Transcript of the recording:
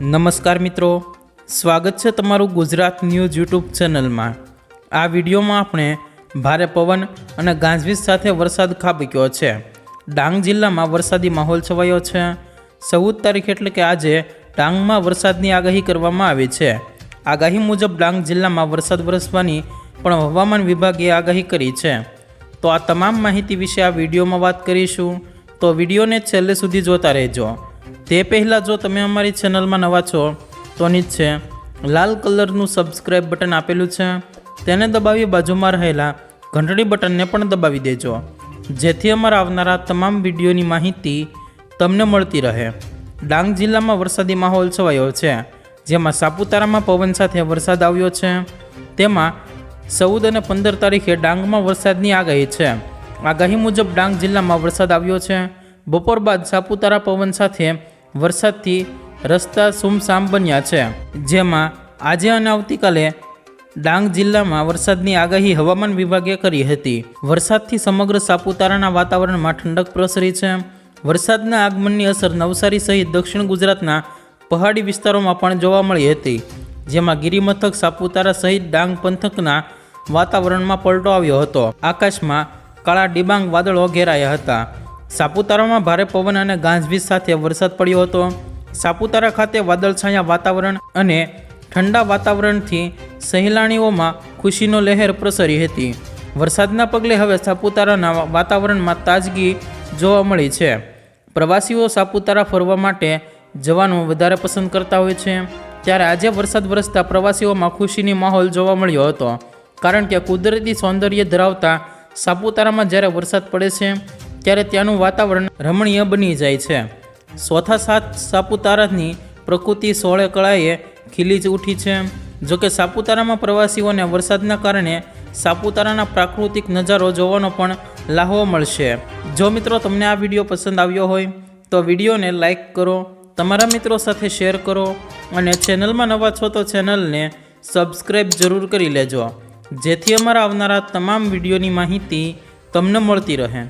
નમસ્કાર મિત્રો. સ્વાગત છે તમારું ગુજરાત ન્યૂઝ યુટ્યુબ ચેનલમાં. આ વિડીયોમાં આપણે ભારે પવન અને ગાજવીજ સાથે વરસાદ ખાબક્યો છે. ડાંગ જિલ્લામાં વરસાદી માહોલ છવાયો છે. ચૌદ તારીખ એટલે કે આજે ડાંગમાં વરસાદની આગાહી કરવામાં આવી છે. આગાહી મુજબ ડાંગ જિલ્લામાં વરસાદ વરસવાની પણ હવામાન વિભાગે આગાહી કરી છે. તો આ તમામ માહિતી વિશે આ વિડીયોમાં વાત કરીશું. તો વિડીયોને છેલ્લે સુધી જોતા રહેજો. તે પહેલાં જો તમે અમારી ચેનલમાં નવા છો તો નીચે લાલ કલરનું સબસ્ક્રાઈબ બટન આપેલું છે. તેને દબાવી બાજુમાં રહેલા ઘંટડી બટનને પણ દબાવી દેજો. જેથી અમારા આવનારા તમામ વિડીયોની માહિતી તમને મળતી રહે. ડાંગ જિલ્લામાં વરસાદી માહોલ છવાયો છે. જેમાં સાપુતારામાં પવન સાથે વરસાદ આવ્યો છે. તેમાં ચૌદ અને પંદર તારીખે ડાંગમાં વરસાદની આગાહી છે. આગાહી મુજબ ડાંગ જિલ્લામાં વરસાદ આવ્યો છે. બપોર બાદ સાપુતારા પવન સાથે વરસાદથી રસ્તા સુમસામ બન્યા છે. જેમાં આજે અને આવતીકાલે ડાંગ જિલ્લામાં વરસાદની આગાહી હવામાન વિભાગે કરી હતી. વરસાદથી સમગ્ર સાપુતારાના વાતાવરણમાં ઠંડક પ્રસરી છે. વરસાદના આગમનની અસર નવસારી સહિત દક્ષિણ ગુજરાતના પહાડી વિસ્તારોમાં પણ જોવા મળી હતી. જેમાં ગિરિમથક, સાપુતારા સહિત ડાંગ પંથકના વાતાવરણમાં પલટો આવ્યો હતો. આકાશમાં કાળા ડિબાંગ વાદળો ઘેરાયા હતા. સાપુતારામાં ભારે પવન અને ગાંજવીજ સાથે વરસાદ પડ્યો હતો. સાપુતારા ખાતે વાદળછાયા વાતાવરણ અને ઠંડા વાતાવરણથી સહેલાણીઓમાં ખુશીનો લહેર પ્રસરી હતી. વરસાદના પગલે હવે સાપુતારાના વાતાવરણમાં તાજગી જોવા મળી છે. પ્રવાસીઓ સાપુતારા ફરવા માટે જવાનું વધારે પસંદ કરતા હોય છે. ત્યારે આજે વરસાદ વરસતા પ્રવાસીઓમાં ખુશીની માહોલ જોવા મળ્યો હતો. કારણ કે કુદરતી સૌંદર્ય ધરાવતા સાપુતારામાં જ્યારે વરસાદ પડે છે ત્યારે ત્યાંનું વાતાવરણ રમણીય બની જાય છે. ચોથા સાત સાપુતારાની પ્રકૃતિ સોળે કળાએ ખીલી જ ઉઠી છે. જોકે સાપુતારામાં પ્રવાસીઓને વરસાદના કારણે સાપુતારાના પ્રાકૃતિક નજારો જોવાનો પણ લાહવો મળશે. જો મિત્રો તમને આ વીડિયો પસંદ આવ્યો હોય, તો વિડીયોને લાઇક કરો, તમારા મિત્રો સાથે શેર કરો અને ચેનલમાં નવા છો તો ચેનલને સબસ્ક્રાઈબ જરૂર કરી લેજો. જેથી અમારા આવનારા તમામ વિડીયોની માહિતી તમને મળતી રહે.